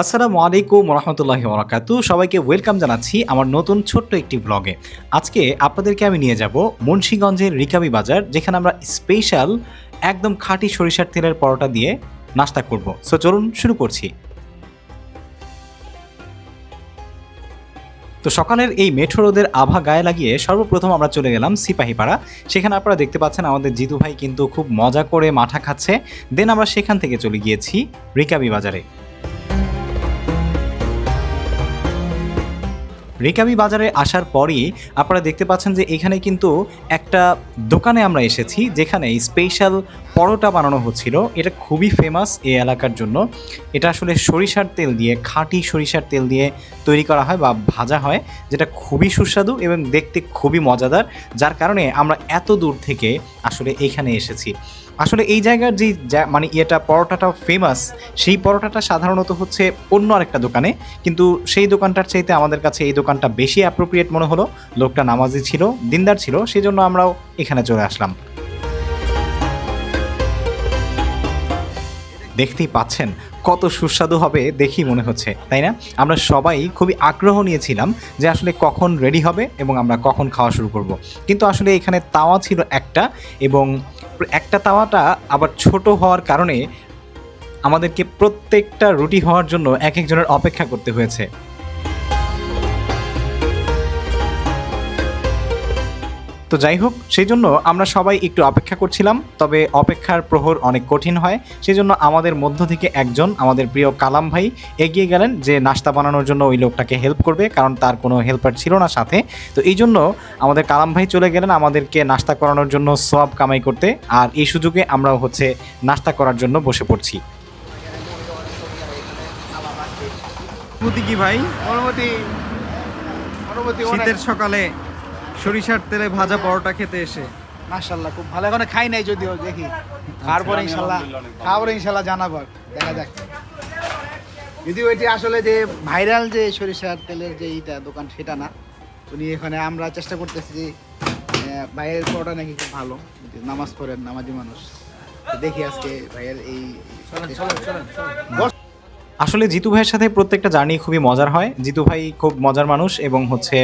আসসালামু আলাইকুম রহমতুল্লাহি বরাকাতু সবাইকে ওয়েলকাম জানাচ্ছি আমার নতুন ছোট্ট একটি ব্লগে আজকে আপনাদেরকে আমি নিয়ে যাব মুন্সীগঞ্জের রিকাবি বাজার, যেখানে আমরা স্পেশাল একদম খাঁটি সরিষার তেলের পরোটা দিয়ে নাস্তা করব। সো চলুন শুরু করছি। তো সকালের এই মেঠো রোদের আভা গায়ে লাগিয়ে সর্বপ্রথম আমরা চলে গেলাম সিপাহীপাড়া। সেখানে আপনারা দেখতে পাচ্ছেন আমাদের জিতু ভাই কিন্তু খুব মজা করে মাঠা খাচ্ছে। দেন আমরা সেখান থেকে চলে গিয়েছি রিকাবি বাজারে। রিকাবি বাজারে আসার পরই আপনারা দেখতে পাচ্ছেন যে এখানে কিন্তু একটা দোকানে আমরা এসেছি যেখানে স্পেশাল পরোটা বানানো হচ্ছিল। এটা খুবই ফেমাস এই এলাকার জন্য। এটা আসলে সরিষার তেল দিয়ে, খাঁটি সরিষার তেল দিয়ে তৈরি করা হয় বা ভাজা হয়, যেটা খুবই সুস্বাদু এবং দেখতে খুবই মজাদার। যার কারণে আমরা এত দূর থেকে আসলে এইখানে এসেছি। আসলে এই জায়গার যে মানে ইয়েটা পরোটাটা ফেমাস সেই পরোটাটা সাধারণত হচ্ছে অন্য আরেকটা দোকানে। কিন্তু সেই দোকানটার চাইতে আমাদের কাছে এই দোকানটা বেশি অ্যাপ্রোপ্রিয়েট মনে হলো। লোকটা নামাজি ছিল, দিনদার ছিল সেই জন্য আমরাও এখানে চলে আসলাম। দেখতেই পাচ্ছেন, কত সুস্বাদু হবে দেখি মনে হচ্ছে, তাই না? আমরা সবাই খুবই আগ্রহ নিয়েছিলাম যে আসলে কখন রেডি হবে এবং আমরা কখন খাওয়া শুরু করব। কিন্তু আসলে এখানে তাওয়া ছিল একটা এবং একটা তাওয়াটা আবার ছোট হওয়ার কারণে আমাদেরকে প্রত্যেকটা রুটি হওয়ার জন্য এক একজনের অপেক্ষা করতে হয়েছে। তো যাই হোক সেই জন্য আমরা সবাই একটু অপেক্ষা করছিলাম তবে অপেক্ষার প্রহর অনেক কঠিন হয়। সেই জন্য আমাদের মধ্য থেকে একজন আমাদের প্রিয় কালাম ভাই এগিয়ে গেলেন যে নাস্তা বানানোর জন্য ওই লোকটাকে হেল্প করবে কারণ তার কোনো হেল্পার ছিল না সাথে। তো এই জন্য আমাদের কালাম ভাই চলে গেলেন আমাদেরকে নাস্তা করানোর জন্য সব কামাই করতে আর এই সুযোগে আমরাও হচ্ছে নাস্তা করার জন্য বসে পড়ছি। কি ভাই? অনুমতি অনুমতি শীতের সকালে সরিষার তেলে ভাজা পরোটা খেতে এসে। মাশাল্লাহ খুব ভালো। এখনও খাই নাই যদিও দেখি। খাওয়ার পরে ইনশাল্লাহ পরে ইনশাল্লাহ জানাব দেখা যাক। যদিও এটি আসলে যে ভাইরাল যে সরিষার তেলের যে এইটা দোকান সেটা না। উনি এখানে আমরা চেষ্টা করতেছি যে ভাইয়ের পরোটা নাকি খুব ভালো। নামাজ পড়েন নামাজি মানুষ। দেখি আজকে ভাইয়ের এই আসলে জিতু ভাইয়ের সাথে প্রত্যেকটা জার্নি খুবই মজার হয়। জিতু ভাই খুব মজার মানুষ এবং হচ্ছে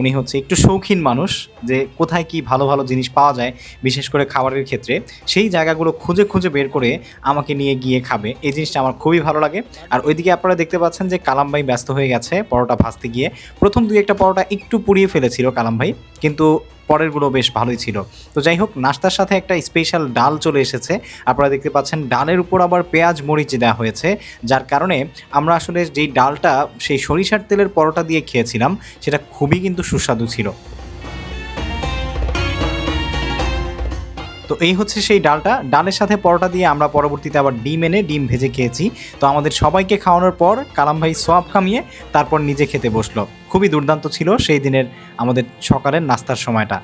উনি হচ্ছে একটু শৌখিন মানুষ যে কোথায় কি ভালো ভালো জিনিস পাওয়া যায়, বিশেষ করে খাবারের ক্ষেত্রে। সেই জায়গাগুলো খুঁজে খুঁজে বের করে আমাকে নিয়ে গিয়ে খাবে। এই জিনিসটা আমার খুবই ভালো লাগে। আর ওইদিকে আপনারা দেখতে পাচ্ছেন যে কালাম ভাই ব্যস্ত হয়ে গেছে পরোটা ভাজতে গিয়ে। প্রথম দুই একটা পরোটা একটু পুড়িয়ে ফেলেছিল কালাম ভাই। কিন্তু পরেরগুলো বেশ ভালোই ছিল। তো যাই হোক, নাস্তার সাথে একটা স্পেশাল ডাল চলে এসেছে। আপনারা দেখতে পাচ্ছেন ডালের উপর আবার পেঁয়াজ মরিচ দেওয়া হয়েছে, যার কারণে আমরা আসলে যেই ডালটা সেই সরিষার তেলের পরোটা দিয়ে খেয়েছিলাম, সেটা খুবই কিন্তু সুস্বাদু ছিল। তো এই হচ্ছে সেই ডালটা। ডালের সাথে পরোটা দিয়ে আমরা পরবর্তীতে আবার ডিম এনে ডিম ভেজে খেয়েছি। তো আমাদের সবাইকে খাওয়ানোর পর কালাম ভাই সোয়াব খামিয়ে তারপর নিজে খেতে বসল। খুবই দুর্দান্ত ছিল সেই দিনের আমাদের সকালের নাস্তার সময়টা।